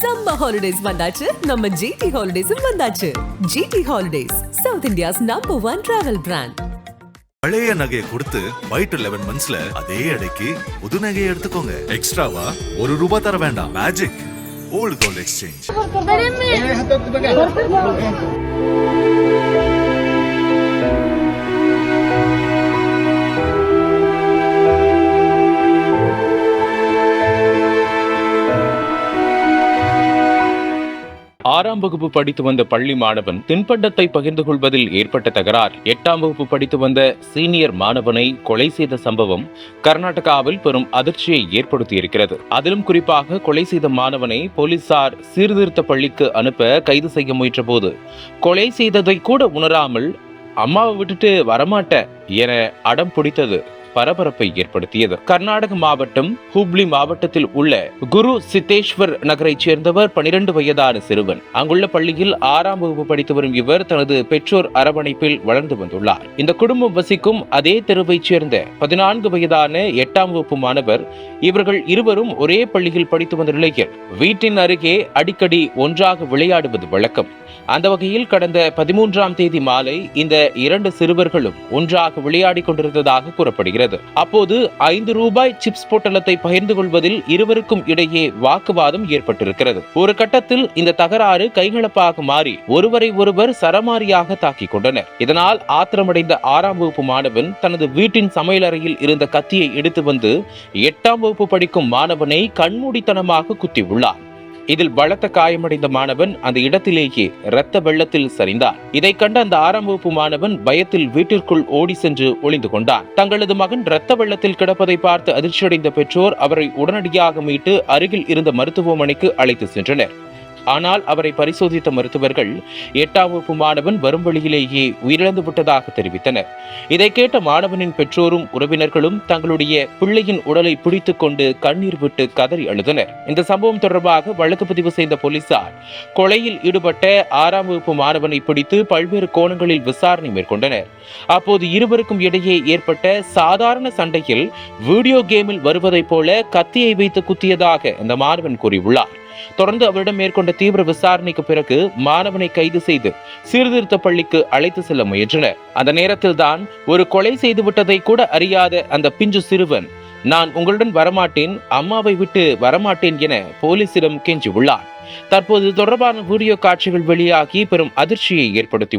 Summer holidays வந்தாச்சு. நம்ம GT ஹாலிடேஸும் வந்தாச்சு. GT holidays South India's number one travel brand பழைய நகையை கொடுத்து ஒயிட் லெவன் மந்த்ஸ்ல அதே எடைக்கு புது நகையை எடுத்துக்கோங்க. எக்ஸ்ட்ராவா ஒரு ரூபாய் தர வேண்டாம். மேஜிக் ஓல்ட் கோல்ட் எக்ஸ்சேஞ்ச் ஆறாம் வகுப்பு படித்து வந்த பள்ளி மாணவன் தின்பண்டத்தை பகிர்ந்து கொள்வதில் ஏற்பட்ட தகராறு. எட்டாம் வகுப்பு படித்து வந்த சீனியர் மாணவனை கொலை செய்த சம்பவம் கர்நாடகாவில் பெரும் அதிர்ச்சியை ஏற்படுத்தியிருக்கிறது. அதிலும் குறிப்பாக கொலை செய்த மாணவனை போலீசார் சீர்திருத்த பள்ளிக்கு அனுப்ப கைது செய்ய முயற்றபோது கொலை செய்ததை கூட உணராமல் அம்மாவை விட்டுட்டு வரமாட்ட என அடம் பிடித்தது. பரபரப்பை ஏற்படுத்தியது. கர்நாடக மாவட்டம் ஹூப்ளி மாவட்டத்தில் உள்ள குரு சித்தேஸ்வர் நகரைச் சேர்ந்தவர் பனிரெண்டு வயதான சிறுவன். அங்குள்ள பள்ளியில் ஆறாம் வகுப்பு படித்து வரும் இவர் தனது பெற்றோர் அரவணைப்பில் வளர்ந்து வந்துள்ளார். இந்த குடும்பம் வசிக்கும் அதே தெருவைச் சேர்ந்த பதினான்கு வயதான எட்டாம் வகுப்பு மாணவர் இவர்கள் இருவரும் ஒரே பள்ளியில் படித்து வந்த நிலையில் வீட்டின் அருகே அடிக்கடி ஒன்றாக விளையாடுவது வழக்கம். அந்த வகையில் கடந்த பதிமூன்றாம் தேதி மாலை இந்த இரண்டு சிறுவர்களும் ஒன்றாக விளையாடிக் கொண்டிருந்ததாக கூறப்படுகிறது. அப்போது ஐந்து ரூபாய் சிப்ஸ் பொட்டலத்தை பகிர்ந்து கொள்வதில் இருவருக்கும் இடையே வாக்குவாதம் ஏற்பட்டிருக்கிறது. ஒரு கட்டத்தில் இந்த தகராறு கைகலப்பாக மாறி ஒருவரை ஒருவர் சரமாரியாக தாக்கிக் கொண்டனர். இதனால் ஆத்திரமடைந்த ஆறாம் வகுப்பு மாணவன் தனது வீட்டின் சமையலறையில் இருந்த கத்தியை எடுத்து வந்து எட்டாம் வகுப்பு படிக்கும் மாணவனை கண்மூடித்தனமாக குத்தியுள்ளார் இதில் பலத்த காயமடைந்த மாணவன் அந்த இடத்திலேயே இரத்த வெள்ளத்தில் சரிந்தான். இதை கண்ட அந்த ஆறாம் வகுப்பு மாணவன் பயத்தில் வீட்டிற்குள் ஓடி சென்று ஒளிந்து கொண்டான். தங்களது மகன் இரத்த வெள்ளத்தில் கிடப்பதை பார்த்து அதிர்ச்சியடைந்த பெற்றோர் அவரை உடனடியாக மீட்டு அருகில் இருந்த மருத்துவமனைக்கு அழைத்து சென்றனர். ஆனால் அவரை பரிசோதித்த மருத்துவர்கள் எட்டாம் வகுப்பு மாணவன் வரும் வழியிலேயே உயிரிழந்து விட்டதாக தெரிவித்தனர். இதை கேட்ட மாணவனின் பெற்றோரும் உறவினர்களும் தங்களுடைய பிள்ளையின் உடலை பிடித்துக் கொண்டு கண்ணீர் விட்டு கதறி அழுதனர். இந்த சம்பவம் தொடர்பாக வழக்கு பதிவு செய்த போலீசார் கொலையில் ஈடுபட்ட ஆறாம் வகுப்பு மாணவனை பிடித்து பல்வேறு கோணங்களில் விசாரணை மேற்கொண்டனர். அப்போது இருவருக்கும் இடையே ஏற்பட்ட சாதாரண சண்டையில் வீடியோ கேமில் வருவதைப் போல கத்தியை வைத்து குத்தியதாக இந்த மாணவன் கூறியுள்ளார். தொடர்ந்து அவரிடம் மேற்கொண்ட தீவிர விசாரணைக்கு பிறகு மாணவனை கைது செய்து சீர்திருத்த பள்ளிக்கு அழைத்து செல்ல முயன்றனர் அந்த நேரத்தில் தான் ஒரு கொலை செய்து விட்டதை கூட அறியாத அந்த பிஞ்சு சிறுவன் நான் உங்களுடன் வரமாட்டேன் அம்மாவை விட்டு வரமாட்டேன் என போலீசிடம் கெஞ்சியுள்ளார் தற்போது தொடர்பான வீடியோ காட்சிகள் வெளியாகி பெரும் அதிர்ச்சியை ஏற்படுத்தி